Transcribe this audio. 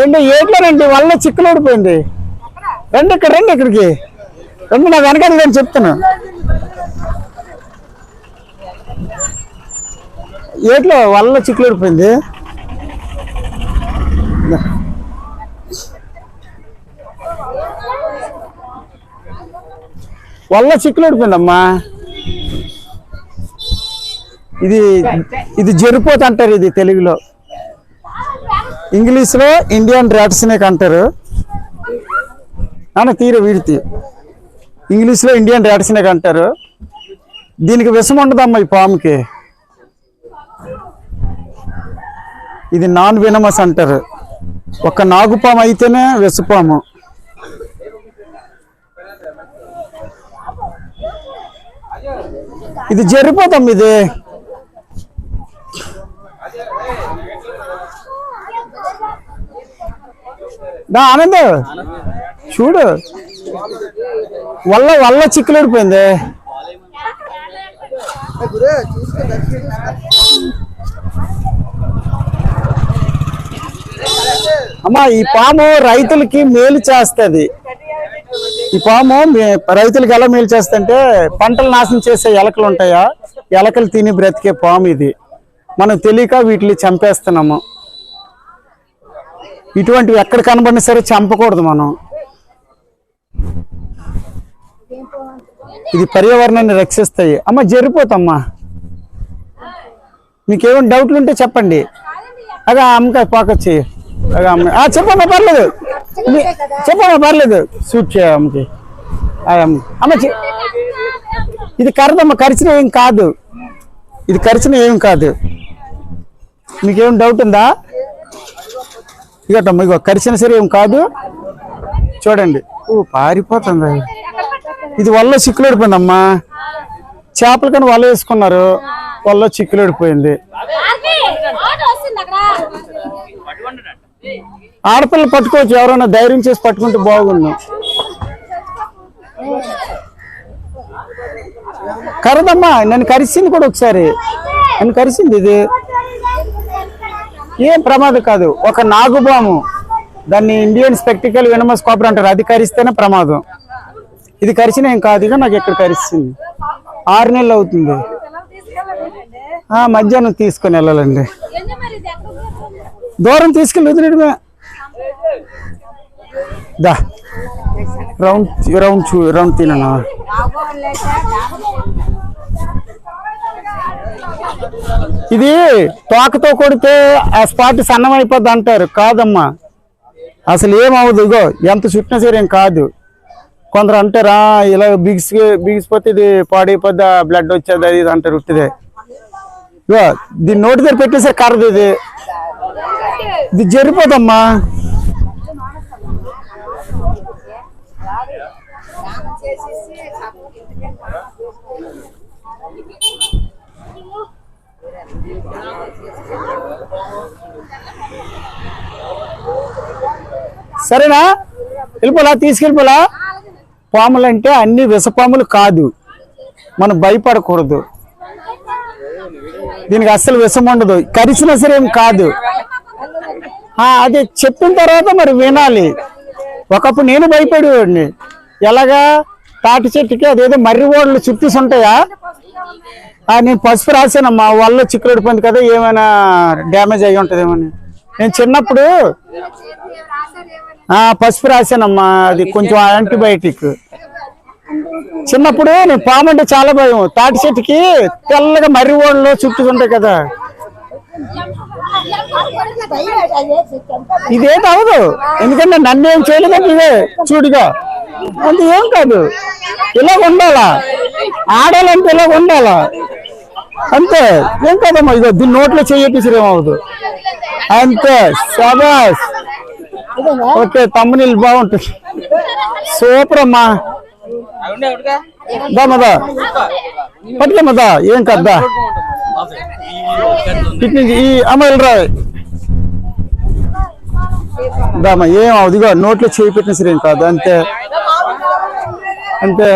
ఏంటి ఏట్లోనండి వల్ల చిక్కులు ఊడిపోయింది. రండి ఇక్కడ రండి ఇక్కడికి. రండి నా వెనకాల నేను చెప్తాను ఏట్లో వల్ల చిక్కులు ఊడిపోయింది? వల్ల చిక్కులు ఊడిపోయిందమ్మా. ఇది ఇది జరిపోత అంటారు ఇది తెలుగులో. ఇంగ్లీష్లో ఇండియన్ ర్యాట్ స్నేక్ అంటారు. నాన్న తీరు వీడితి. ఇంగ్లీష్లో ఇండియన్ ర్యాట్ స్నేక్ అంటారు. దీనికి విషం ఉండదమ్మా ఈ పాముకి. ఇది నాన్ వినమస్ అంటారు. ఒక నాగుపాము అయితేనే విషపాము. ఇది జరిపోతాం ఇది. దా ఆనంద్. చూడు. వల్ల వల్ల చిక్కులేడిపోయింది. అమ్మా ఈ పాము రైతులకి మేలు చేస్తుంది. ఈ పాము రైతులకి ఎలా మేలు చేస్తుంటే పంటలు నాశనం చేసే ఎలకలు ఉంటాయా? ఎలకలు తిని బ్రతికే పాము ఇది. మనం తెలియక వీటిని చంపేస్తున్నాము. ఇటువంటివి ఎక్కడ కనబడినా సరే చంపకూడదు మనం. ఇది పర్యావరణాన్ని రక్షిస్తాయి. అమ్మ జరిపోతమ్మా. మీకేమైనా డౌట్లు ఉంటే చెప్పండి అదే అమ్మకాయ పాకొచ్చి అదే అమ్మ. ఆ, చెప్పమ్మా పర్లేదు. చెప్పమ్మా పర్లేదు. సూట్ చేయ అమ్మకి. అమ్మ. చె- ఇది కరదమ్మ కరిచిన ఏం కాదు. ఇది కరిచిన ఏం కాదు. మీకేం డౌట్ ఉందా? ఇగటమ్మ ఇగో కరిచిన సరే ఏం కాదు. చూడండి. ఓ పారిపోతుంది. ఇది వల్ల చిక్కులేడిపోయిందమ్మా. చేపల కానీ వల్ల వేసుకున్నారు. వల్ల చిక్కులేడిపోయింది. ఆడపిల్లలు పట్టుకోవచ్చు. ఎవరైనా ధైర్యం చేసి పట్టుకుంటే బాగుండు. కరదమ్మా నన్ను కరిసింది కూడా ఒకసారి. నన్ను కరిసింది ఇది. ఏం ప్రమాదం కాదు. ఒక నాగుబాము దాన్ని ఇండియన్ స్పెక్టికల్ వెనమస్ కాపర్ అంటారు. అది కరిస్తేనే ప్రమాదం. ఇది కరిచిన ఏం కాదు ఇక నాకు ఎక్కడ కరిస్తుంది ఆరు నెలలు అవుతుంది. మధ్యాహ్నం తీసుకొని వెళ్ళాలండి. దూరం తీసుకెళ్ళి వదిలేడుగా దా. రౌండ్ రౌండ్ చూ రౌండ్ తిననా? ఇది తోకతో కొడితే ఆ స్పాట్ సన్నమైపోద్ది అంటారు. కాదమ్మా. అసలు ఏమవుదు ఇగో ఎంత చుట్టినా సరే ఏం కాదు. కొందరు అంటారా ఇలా బిగిసి బిగిసిపోతే ఇది పాడైపోద్ది బ్లడ్ వచ్చేది అది ఇది అంటారు ఉట్టిదే ఇగో దీన్ని నోటి దగ్గర పెట్టేసరి కర్రది ఇది. ఇది జరిపోదమ్మా. సరేనా? వెళ్ళిపోలా తీసుకెళ్ళిపోలా? పాములు అంటే అన్ని విషపాములు కాదు. మనం భయపడకూడదు. దీనికి అస్సలు విషం ఉండదు. కరిచిన సరే ఏం కాదు. అది చెప్పిన తర్వాత మరి వినాలి. ఒకప్పుడు నేను భయపడేవాడిని. ఎలాగా? తాటి చెట్టుకి అదేదో మర్రి ఓడలు చుట్టూసి ఉంటాయా? నేను పసుపు రాసానమ్మా వల్ల చిక్కుడిపోయింది కదా ఏమైనా డ్యామేజ్ అయ్యి ఉంటుందేమని నేను చిన్నప్పుడు పసుపు రాసానమ్మా అది కొంచెం యాంటీబయాటిక్. చిన్నప్పుడు నేను పాము అంటే చాలా భయం. తాటి చెట్టుకి తెల్లగా మర్రి ఓడలు చుట్టుకుంటాయి ఉంటాయి కదా. ఇదేం అవదు ఎందుకంటే నన్ను ఏం చేయలేదంటే ఇదే చూడుగా. అంత ఏం కాదు. ఇలా ఉండాలా? ఆడాలంటే ఇలా ఉండాలా? అంతే. ఏం కాదమ్మా ఇదో? దీని నోట్లో చేయపించడం అంతే. సబాస్ ఓకే తమ్ముని బాగుంటుంది. సూపర్ అమ్మా. దా మదా పట్టుకోమ్మదా ఏం కద్దా పిక్నిక్ ఈ అమ్మాయిలు రా దామా ఏం అవుదిగో నోట్లో చేయి పెట్టిన సరే ఏం కాదు. అంతే. అంతే.